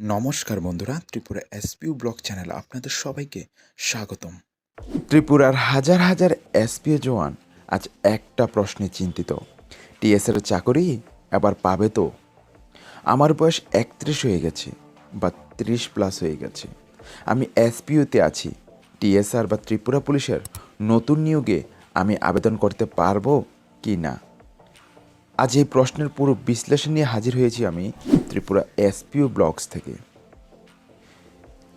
নমস্কার বন্ধুরা, Tripura এসপিউ block channel আপনাদের সবাইকে স্বাগতম। ত্রিপুরার হাজার হাজার এসপিও জওয়ান আজ একটা প্রশ্নে চিন্তিত। টিএসের চাকরি এবার পাবে তো? আমার বয়স একত্রিশ হয়ে গেছে বা ত্রিশ প্লাস হয়ে গেছে। আমি এসপিওতে আছি। টিএসআর বা ত্রিপুরা পুলিশের নতুন নিয়োগে আমি আবেদন করতে পারব কি না? আজ এই প্রশ্নের পুরো বিশ্লেষণ নিয়ে হাজির হয়েছি আমি। ত্রিপুরা এসপিও ব্লগস থেকে।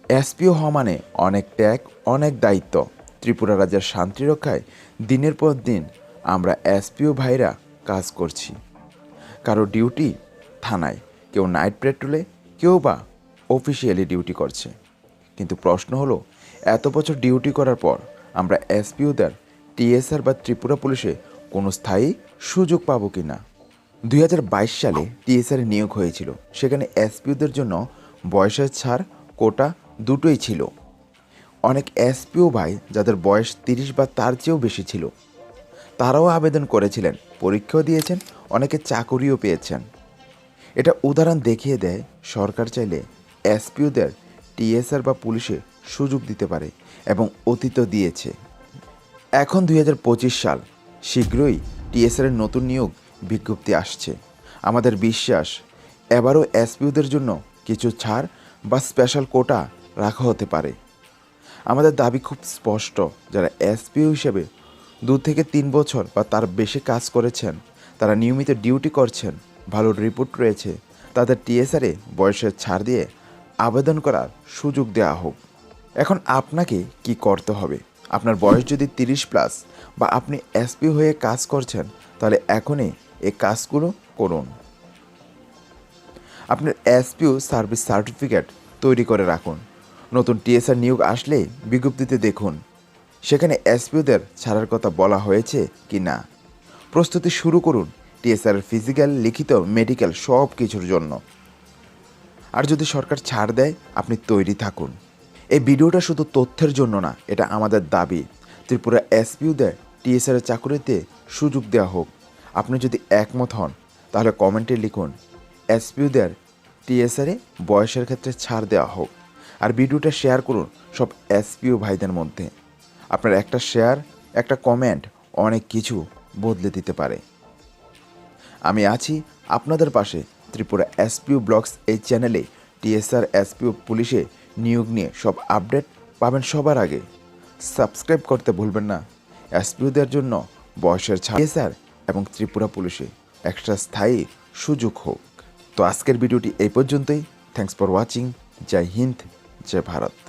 এসপিও হওয়া মানে অনেক ত্যাগ, অনেক দায়িত্ব। ত্রিপুরা রাজ্যের শান্তি রক্ষায় দিনের পর দিন আমরা এসপিও ভাইরা কাজ করছি। কারও ডিউটি থানায়, কেউ নাইট পেট্রোলে, কেউ বা অফিসিয়ালি ডিউটি করছে। কিন্তু প্রশ্ন হলো, এত বছর ডিউটি করার পর আমরা এসপিওদের টিএসআর বা ত্রিপুরা পুলিশে কোনো স্থায়ী সুযোগ পাবো কি না দুই হাজার বাইশ সালে টিএসআর নিয়োগ হয়েছিল। সেখানে এসপিওদের জন্য বয়সের ছাড়, কোটা দুটোই ছিল। অনেক এসপিও ভাই যাদের বয়স তিরিশ বা তার চেয়েও বেশি ছিল, তারাও আবেদন করেছিলেন, পরীক্ষাও দিয়েছেন, অনেকে চাকরিও পেয়েছেন। এটা উদাহরণ দেখিয়ে দেয়, সরকার চাইলে এসপিওদের টিএসআর বা পুলিশে সুযোগ দিতে পারে এবং অতীত দিয়েছে। এখন দুই হাজার পঁচিশ সাল, শীঘ্রই টিএসআর এর নতুন নিয়োগ বিজ্ঞপ্তি আসছে। আমাদের বিশ্বাস, এবারও এসপিওদের জন্য কিছু ছাড় বা স্পেশাল কোটা রাখা হতে পারে। আমাদের দাবি খুব স্পষ্ট, যারা এসপিও হিসেবে দু থেকে তিন বছর বা তার বেশি কাজ করেছেন, তারা নিয়মিত ডিউটি করছেন, ভালো রিপোর্ট রয়েছে, তাদের টিএসআরে বয়সের ছাড় দিয়ে আবেদন করার সুযোগ দেওয়া হোক। এখন আপনাকে কি করতে হবে? আপনার বয়স যদি তিরিশ প্লাস বা আপনি এসপি হয়ে কাজ করছেন, তাহলে এখনই এই কাজগুলো করুন। আপনার এসপিও সার্ভিস সার্টিফিকেট তৈরি করে রাখুন। নতুন টিএসআর নিয়োগ আসলে বিজ্ঞপ্তিতে দেখুন, সেখানে এসপিওদের ছাড়ার কথা বলা হয়েছে কি না। প্রস্তুতি শুরু করুন টিএসআর ফিজিক্যাল, লিখিত মেডিকেল সব কিছুর জন্য। আর যদি সরকার ছাড় দেয়, আপনি তৈরি থাকুন। এই ভিডিওটা শুধু তথ্যের জন্য না, এটা আমাদের দাবি। ত্রিপুরা এসপিউদের টিএসআর চাকুরিতে সুযোগ দেওয়া হোক। আপনি যদি একমত হন, তাহলে কমেন্টে লিখুন, এসপিউদের টিএসআরে বয়সের ক্ষেত্রে ছাড় দেওয়া হোক। আর ভিডিওটা শেয়ার করুন সব এসপিও ভাইদের মধ্যে। আপনার একটা শেয়ার, একটা কমেন্ট অনেক কিছু বদলে দিতে পারে। আমি আছি আপনাদের পাশে ত্রিপুরা এসপিও ব্লগস এই চ্যানেলে। টিএসআর এসপিও পুলিশে নিয়োগ নিয়ে সব আপডেট পাবেন সবার আগে। সাবস্ক্রাইব করতে ভুলবেন না। এসপিওদের জন্য বয়সের ছাড়। টিএসআর এবং ত্রিপুরা পুলিশে একটা স্থায়ী সুযোগ হোক। তো আজকের ভিডিওটি এই পর্যন্তই। থ্যাংকস ফর ওয়াচিং জয় হিন্দ। জয় ভারত।